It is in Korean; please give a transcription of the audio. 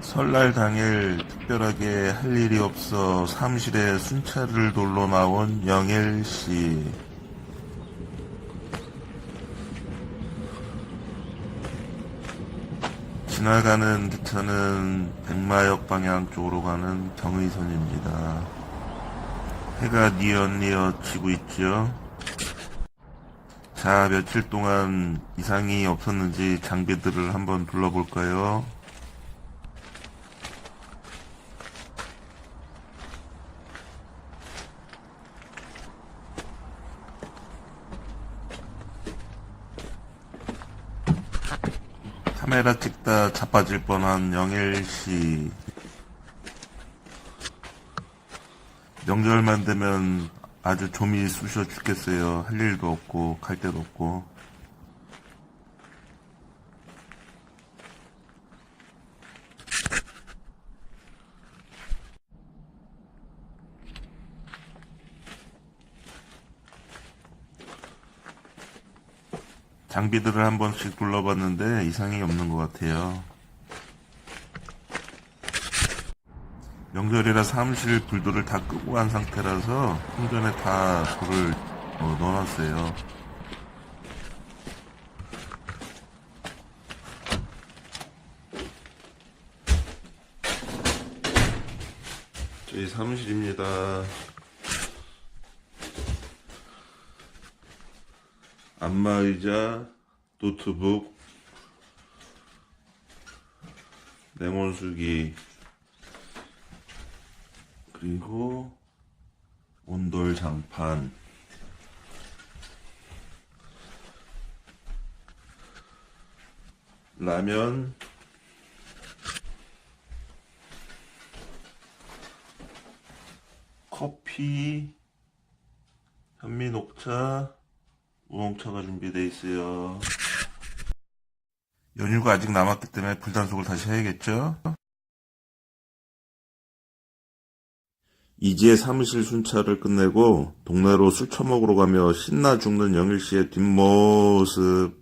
설날 당일 특별하게 할 일이 없어 사무실에 순찰을 돌러 나온 영일 씨. 지나가는 기차는 백마역 방향 쪽으로 가는 경의선입니다. 해가 뉘엿뉘엿 지고 있죠. 자, 며칠 동안 이상이 없었는지 장비들을 한번 둘러볼까요? 카메라 찍다 자빠질 뻔한 영일씨. 명절만 되면 아주 좀이 쑤셔 죽겠어요. 할 일도 없고, 갈 데도 없고. 장비들을 한 번씩 둘러봤는데 이상이 없는 것 같아요. 명절이라 사무실 불도를 다 끄고 간 상태라서 통전에 다 불을 어, 넣어놨어요. 저희 사무실입니다. 안마의자, 노트북, 냉온수기, 그리고 온돌 장판, 라면, 커피, 현미 녹차, 우엉차가 준비되어 있어요. 연휴가 아직 남았기 때문에 불단속을 다시 해야겠죠? 이지의 사무실 순찰을 끝내고 동네로 술 처먹으러 가며 신나 죽는 영일 씨의 뒷모습